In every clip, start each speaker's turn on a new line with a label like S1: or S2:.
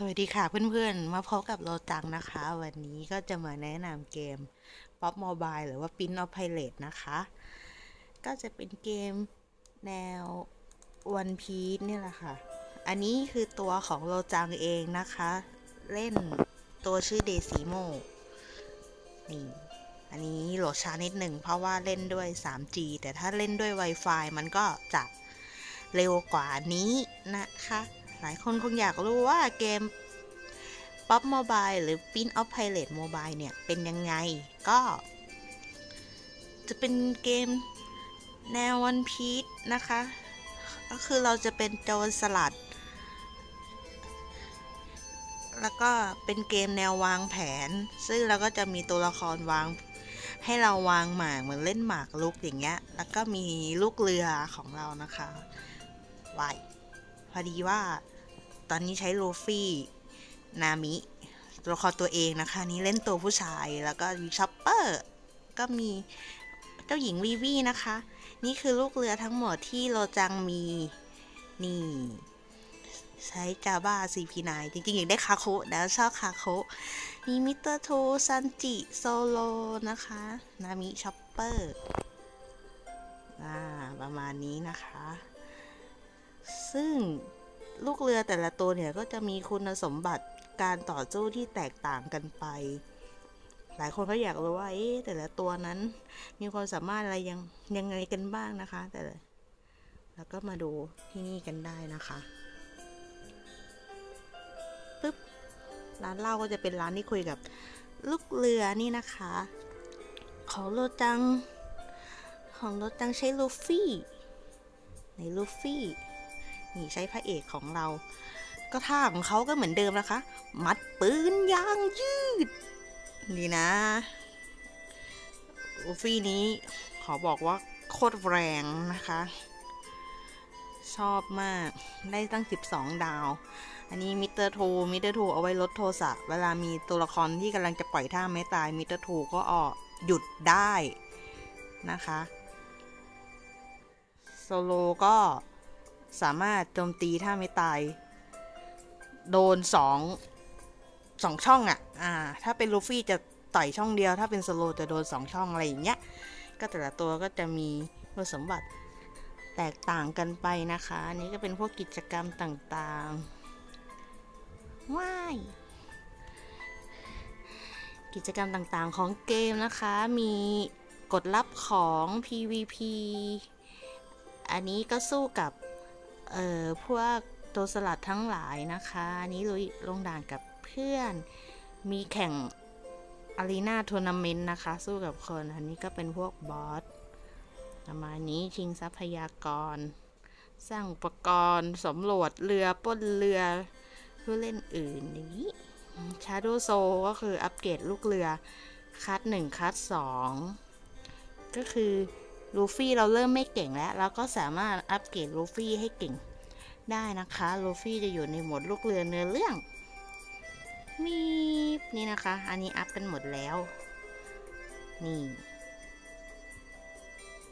S1: สวัสดีค่ะเพื่อนๆ มาพบกับโลจังนะคะ วันนี้ก็จะมาแนะนำเกม Pop Mobile หรือว่า Pin of Pirate นะคะ ก็จะเป็นเกมแนว One Piece นี่แหละค่ะ อันนี้คือตัวของโลจังเองนะคะ เล่นตัวชื่อเดซิโมนี่ อันนี้โหลดช้านิดหนึ่งเพราะว่าเล่นด้วย 3G แต่ถ้าเล่นด้วย Wi-Fi มันก็จะเร็วกว่านี้นะคะ หลายคนคงอยากรู้ว่าเกม Pop Mobile หรือ Pin of Pirate Mobile เนี่ย เป็นยังไง ก็ จะเป็นเกมแนว One Piece นะคะ ก็คือเราจะเป็นโจรสลัด แล้วก็เป็นเกมแนววางแผน ซึ่งเราก็จะมีตัวละครวาง ให้เราวางหมากเหมือนเล่นหมากลุกอย่างเงี้ย แล้วก็มีลูกเรือของเรานะคะไว พอดีว่าตอนนี้ใช้ลูฟี่นามิตัวละครตัวเองนะคะ นี้เล่นตัวผู้ชายแล้วก็มีช็อปเปอร์ก็มีเจ้าหญิงวีวีนะคะ นี่คือลูกเรือทั้งหมดที่โรจังมี นี่ ใช้จาบ้า CP9 จริงๆ อยากได้คาโคะนะชอบคาโคะมีมิสเตอร์โทซันจิ โซโล นะคะ นามิช็อปเปอร์ อ่า ประมาณนี้นะคะ ซึ่งลูกเรือแต่ละตัวเนี่ยก็จะมีคุณสมบัติการต่อสู้ที่แตกต่างกันไป หลายคนก็อยากรู้ว่าเอ๊ะแต่ละตัวนั้นมีความสามารถอะไรยังยังไงกันบ้างนะคะ แต่แล้วก็มาดูที่นี่กันได้นะคะปึ๊บร้านเหล้าก็จะเป็นร้านที่คุยกับลูกเรือนี่นะคะ ของโรจัง ของโรจังใช้ลูฟี่ในลูฟี่ นี่ใช้พระเอกของเรา ก็ท่าของเขาก็เหมือนเดิมนะคะ มัดปืนยางยืด นี่นะลูฟี่นี้ขอบอกว่าโคตรแรงนะคะ ชอบมากได้ตั้ง 12 ดาว อันนี้มิสเตอร์ทูมิสเตอร์ทูเอาไว้ลดโทสะ เวลามีตัวละครที่กำลังจะปล่อยท่าไม่ตายมิสเตอร์ทูก็ออกหยุดได้นะคะ โซโลก็ สามารถโจมตีถ้าไม่ตาย โดนสองสองช่องอะ่ะ อ่า ถ้าเป็นลูฟี่จะต่อยช่องเดียว ถ้าเป็นโซโลจะโดนสองช่องอะไรอย่างเงี้ย ก็แต่ละตัวก็จะมีคุณสมบัติแตกต่างกันไปนะคะ อันนี้ก็เป็นพวกกิจกรรมต่างๆ ว้าย กิจกรรมต่างๆของเกมนะคะ มีกดรับของ PVP อันนี้ก็สู้กับ เอ่อพวกตัวสลัดทั้งหลายนะคะอันนี้ลุยลงด่านกับเพื่อน มีแข่งอารีนาทัวร์นาเมนต์นะคะ สู้กับคน อันนี้ก็เป็นพวกบอสประมาณนี้ชิงทรัพยากร สร้างอุปกรณ์สำรวจเรือป้นเรือผู้เล่นอื่นอย่างนี้ชาร์โดโซก็คืออัปเกรดลูกเรือคัดหนึ่งคัดสองก็คือ ลูฟี่เราเริ่มไม่เก่งแล้วเราก็สามารถอัปเกรดลูฟี่ให้เก่ง ได้นะคะลูฟี่จะอยู่ในหมดลูกเรือเนื้อเรื่อง มีนี่นะคะ อันนี้อัพกันหมดแล้ว นี่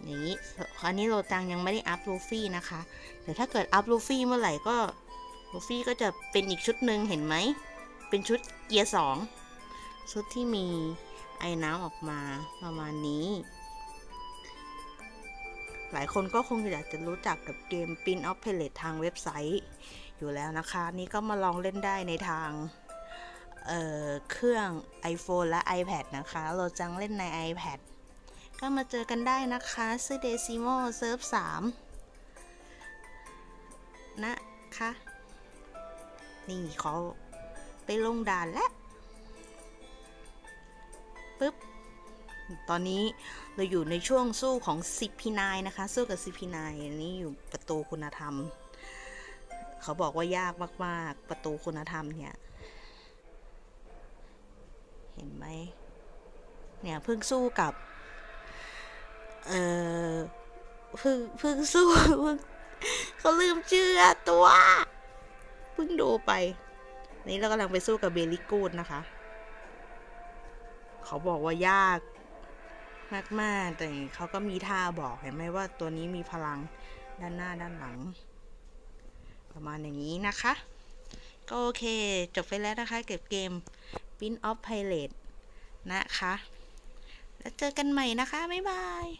S1: อย่างนี้อันนี้โรตังยังไม่ได้อัพลูฟี่นะคะแต่ถ้าเกิดอัพลูฟี่เมื่อไหร่ก็ลูฟี่ก็จะเป็นอีกชุดหนึ่งเห็นไหม เป็นชุดเกียร์สองชุดที่มีไอ้น้ำออกมาประมาณนี้ หลายคนก็คงอยากจะรู้จักกับเกม Pin of Pirate ทางเว็บไซต์ อยู่แล้วนะคะ นี่ก็มาลองเล่นได้ในทางเเครื่อง iPhone และ iPad นะคะ เราจังเล่นใน iPad ก็มาเจอกันได้นะคะซื้อ Decimo Serve 3นะคะ นี่เขาไปลงด่านแล้วปึ๊บ ตอนนี้เราอยู่ในช่วงสู้ของ CP9 นะคะ สู้กับ CP9 อันนี้อยู่ประตูคุณธรรม เขาบอกว่ายากมากๆ ประตูคุณธรรมเนี่ย เห็นไหมเนี่ยเพิ่งสู้กับ เออเพิ่งเพิ่งสู้เพิ่งเขาลืมชื่อตัว เพิ่งดูไป นี่เรากำลังไปสู้กับเบลิกูดนะคะ เขาบอกว่ายาก มากๆแต่เขาก็มีท่าบอกเห็นไหมว่าตัวนี้มีพลังด้านหน้าด้านหลัง ประมาณอย่างนี้นะคะ ก็โอเค จบไปแล้วนะคะ เก็บเกม Pin of Pirate นะคะ แล้วเจอกันใหม่นะคะ บ๊ายบาย